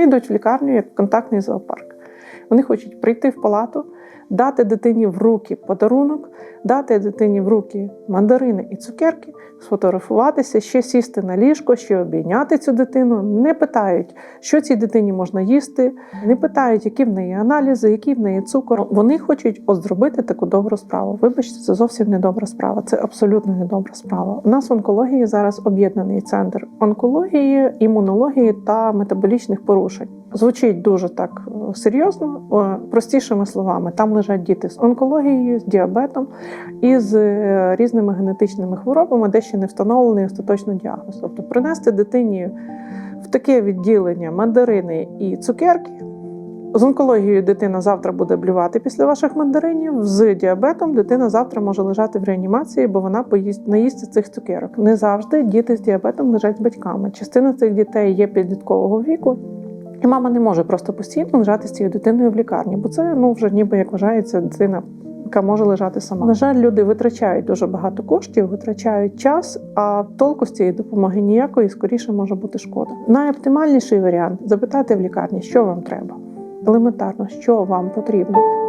Вони йдуть в лікарню як контактний зоопарк. Вони хочуть прийти в палату, дати дитині в руки подарунок, дати дитині в руки мандарини і цукерки, сфотографуватися, ще сісти на ліжко, ще обійняти цю дитину. Не питають, що цій дитині можна їсти, не питають, які в неї аналізи, який в неї цукор. Вони хочуть зробити таку добру справу. Вибачте, це зовсім не добра справа. Це абсолютно не добра справа. У нас в онкології зараз об'єднаний центр онкології, імунології та метаболічних порушень. Звучить дуже так е, серйозно, е, простішими словами. Там лежать діти з онкологією, з діабетом і з е, різними генетичними хворобами, де ще не встановлений остаточно діагноз. Тобто принести дитині в таке відділення мандарини і цукерки. З онкологією дитина завтра буде блювати після ваших мандаринів. З діабетом дитина завтра може лежати в реанімації, бо вона поїсть наїсться цих цукерок. Не завжди діти з діабетом лежать з батьками. Частина цих дітей є підліткового віку. І мама не може просто постійно лежати з цією дитиною в лікарні, бо це ну вже ніби як вважається дитина, яка може лежати сама. На жаль, люди витрачають дуже багато коштів, витрачають час, а толку з цієї допомоги ніякої скоріше може бути шкода. Найоптимальніший варіант запитати в лікарні, що вам треба. Елементарно, що вам потрібно.